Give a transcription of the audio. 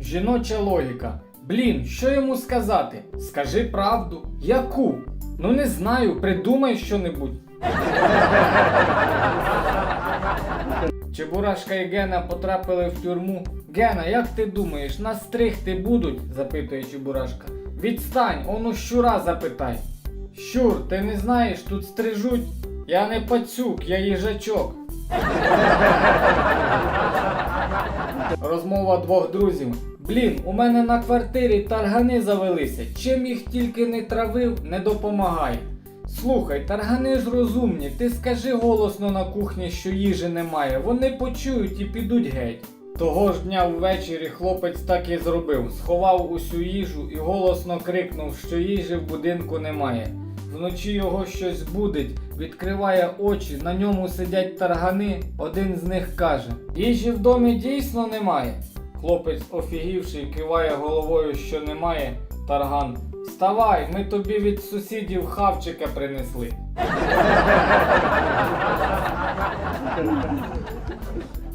Жіноча логіка. Блін, що йому сказати? Скажи правду. Яку? Ну не знаю, придумай що-небудь. Чебурашка і Гена потрапили в тюрму. Гена, як ти думаєш, нас стригти будуть? запитує Чебурашка. Відстань, он у щура запитай. Щур, ти не знаєш, тут стрижуть. Я не пацюк, я їжачок. Розмова двох друзів. Блін, у мене на квартирі таргани завелися. Чим їх тільки не травив, не допомагає. Слухай, таргани ж розумні, ти скажи голосно на кухні, що їжі немає. Вони почують і підуть геть. Того ж дня ввечері хлопець так і зробив. Сховав усю їжу і голосно крикнув, що їжі в будинку немає. Вночі його щось будить, відкриває очі, на ньому сидять таргани. Один з них каже: Їжі в домі дійсно немає. Хлопець, офігівший, киває головою, що немає. Тарган. Вставай, ми тобі від сусідів хавчика принесли.